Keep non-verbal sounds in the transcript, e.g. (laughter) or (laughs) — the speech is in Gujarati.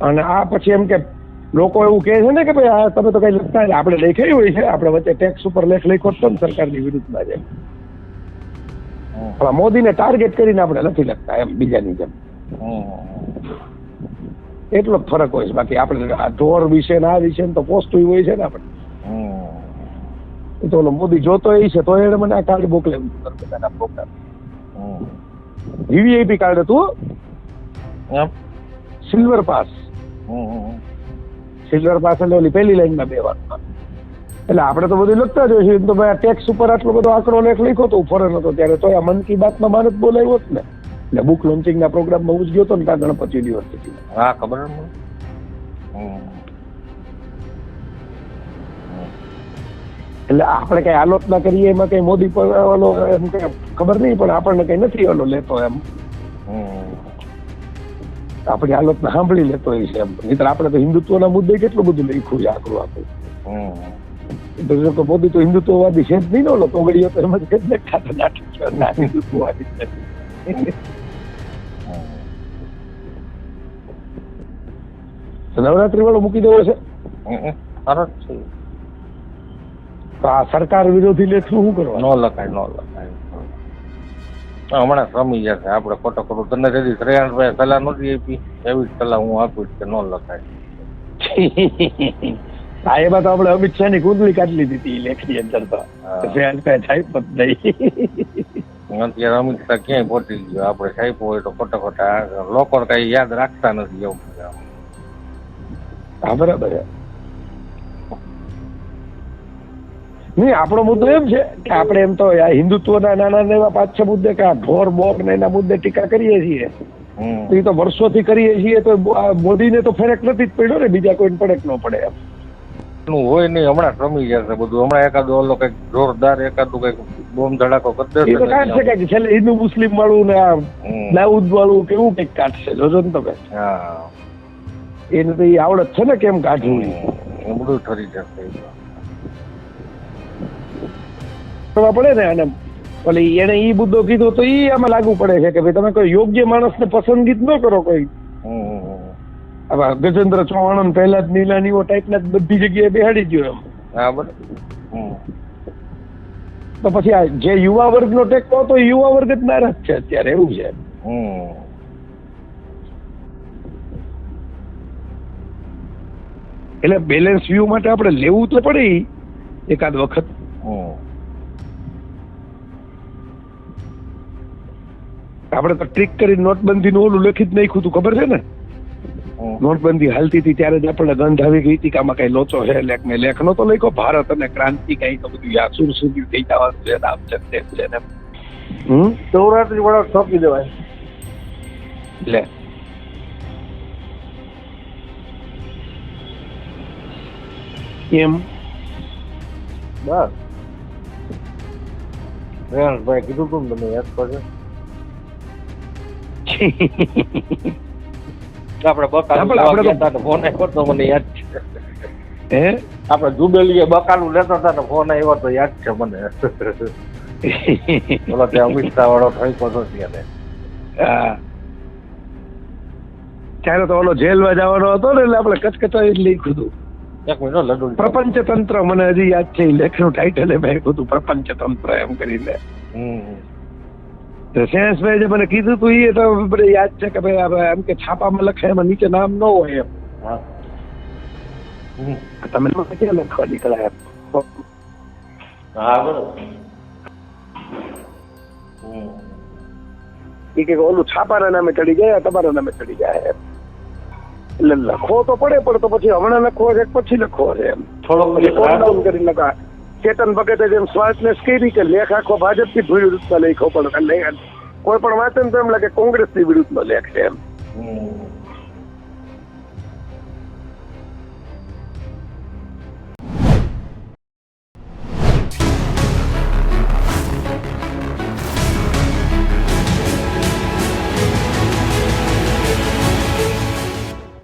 અને આ પછી એમ કે લોકો એવું કહે છે ને કે ભાઈ આ તમે તો કઈ લખતા આપણે લખાયું હોય છે આપણે વચ્ચે ટેક્સ ઉપર લેખ લખ્યો હતો ને સરકારની વિરુદ્ધમાં જેમ મોદીને ટાર્ગેટ કરીને આપણે નથી લખતા એમ બીજાની જેમ. એટલો જ ફરક હોય છે. બાકી આપણે આ ઢોર વિશે ને આ વિશે તો પોસ્ટ હોય છે ને આપણે. તો મોદી જોતો એ છે તો એને મને આ કાર્ડ મોકલાવ્યું વીવીઆઈપી કાર્ડ હતું? Silver pass. સિલ્વર પાસ એટલે ઓલી પહેલી લાઈનમાં બે વાર એટલે આપણે તો બધું લખતા જ હોય તો ભાઈ ટેક્સ ઉપર આટલો બધો આંકડો લેખ લખ્યો હતો ફોરેન હતો ત્યારે તો આ મન કી બાતમાં જ બોલાવ્યો જ ને એટલે બુક લોન્ચિંગના પ્રોગ્રામમાં હું જ ગયો હતો ને ત્યાં ગણપતિ યુનિવર્સિટી હા ખબર હમ. એટલે આપણે કઈ આલોચના કરીએ એમાં કઈ મોદી પર ઓલો એમ કઈ ખબર નહીં પણ આપણને કઈ નથી ઓલો લેતો એમ. આપણી આલોચના સાંભળી લેતો હોય છે એમ. નહીતર આપણે તો હિન્દુત્વના મુદ્દે કેટલું બધું લખ્યું છે આખું તો મોદી તો હિન્દુત્વવાદી છે જ નહીં ઓલો તોગડીઓ તો એમ જ છે જ ને ખાતા નાટક. ના હિન્દુત્વવાદી છે. નવરાત્રી વાળો મૂકી દેવો છે? સરસ છે. તો આ સરકાર વિરોધી લેખનું શું કરવા? ન લખાય ન લખાય. હમણાં સમી જશે આપણે ખોટો ખોટું. તને તેથી શ્રેયાણભાઈ સલાહ નહોતી આપી. એવી જ સલાહ હું આપીશ કે ન લખાય. (laughs) હા તો આપણે અમિત શાહની કુંડલી કાઢી લીધી હતી લેખની અંદર તો. ફેર કાંઈ જ નહીં. અત્યારે અમિત શાહ ક્યાંય પહોંચી ગયો? આપણે સાહેબ હોય તો ખોટા ખોટા. લોકો કઈ યાદ રાખતા નથી એવું બરાબર નહીં આપણો મુદ્દો એમ છે કે આપણે એમ તો આ હિન્દુત્વના નાના એવા પાંચ છ મુદ્દે કે આ ઢોર બોક ને એના મુદ્દે ટીકા કરીએ છીએ. તો એ તો વર્ષોથી કરીએ છીએ તો મોદીને તો ફરક નથી જ પડ્યો ને બીજા કોઈને ફરક ન પડે એમ. હોય નહીં હમણાં સમી જશે બધું. હમણાં એકાદો ઓલો કંઈક જોરદાર એકાદું કંઈક બોમ્બ ધડાકો કરી તો કાઢશે કંઈક કે છેલ્લે હિન્દુ મુસ્લિમ વાળું ને આ દાઉદ વાળું કેવું કંઈક કાઢશે. જોજો ને તમે. હા. એને તો એ આવડત છે ને કેમ કાઢવું? બધું ઠરી જશે. એ. ખબર પડે ને અને ઓલી એને ઈ મુદ્દો કીધો તો ઈ આમાં લાગુ પડે છે કે ભાઈ તમે કોઈ યોગ્ય માણસને પસંદગી ન કરો કોઈ. ગજેન્દ્ર ચૌહાણ પહેલા જ નીલાનીઓ ટાઈપના બધી જગ્યાએ બેહાડી ગયો એમ. હા બરાબર. તો પછી આ જે યુવા વર્ગનો ટેકો તો યુવા વર્ગ જ નારાજ છે અત્યારે એવું છે. એટલે બેલેન્સ વ્યૂ માટે આપણે લેવું તો પડે એકાદ વખત. આપણે તો ટ્રીક કરી નોટબંધીનું ઓલું લખી જ નાખ્યું હતું ખબર છે ને? નોટબંધી હાલતી હતી ત્યારે જ આપણને ગંધ આવી ગઈ હતી કે આમાં કઈ લોચો છે લેખ ને લેખ નતો લખ્યો ભારત અને ક્રાંતિ કઈ તો બધું યાસુર સુધી થઈ જવાનું છે આમ છે તેમ છે ને હમ? નવરાત્રી વાળા સોંપી દેવાય. લે. એમ બસ. ભાઈ કીધું તું તમે યાદ કરજો આપણે બકાલું આપણે- લેવા આપણે તો- ગયા હતા ફોન આવ્યો તો મને યાદ છે. હે? આપણે જુબેલીએ બકાલું લેતા હતા તો ફોન આવ્યો તો યાદ છે મને. ઓલો ત્યાં અમિત વાળો ઠઈકો હતો ત્યારે હા. ત્યારે તો ઓલો જેલમાં જવાનો હતો ને એટલે આપણે કચકચાઈ જ હતું. લડુ પ્રપંચ તંત્ર મને હજી યાદ છે લેખનું ટાઇટલ મેં આપ્યું પ્રપંચ તંત્ર એમ કરીને. હમ. તો શેષભાઈ જે મને કીધું તું એ તો બધે યાદ છે કે ભાઈ એમ કે છાપામાં લખે એમાં નીચે નામ ન હોય એમ. તમે ક્યાં લખવા નીકળ્યા એમ? હા બરોબર કે ઓલું છાપાના નામે ચડી જાય તમારા નામે ચડી જાય એમ. એટલે લખવો તો પડે પણ તો પછી હમણાં લખવો છે પછી લખવો છે એમ? થોડો કરી. નાખા ચેતન ભગતે જેમ શ્વાસને કરી કે લેખ આખો ભાજપથી વિરુદ્ધમાં લખ્યો પણ કોઈ પણ વાંચે ને તો એમ લાગે કોંગ્રેસની વિરુદ્ધનો લેખ છે એમ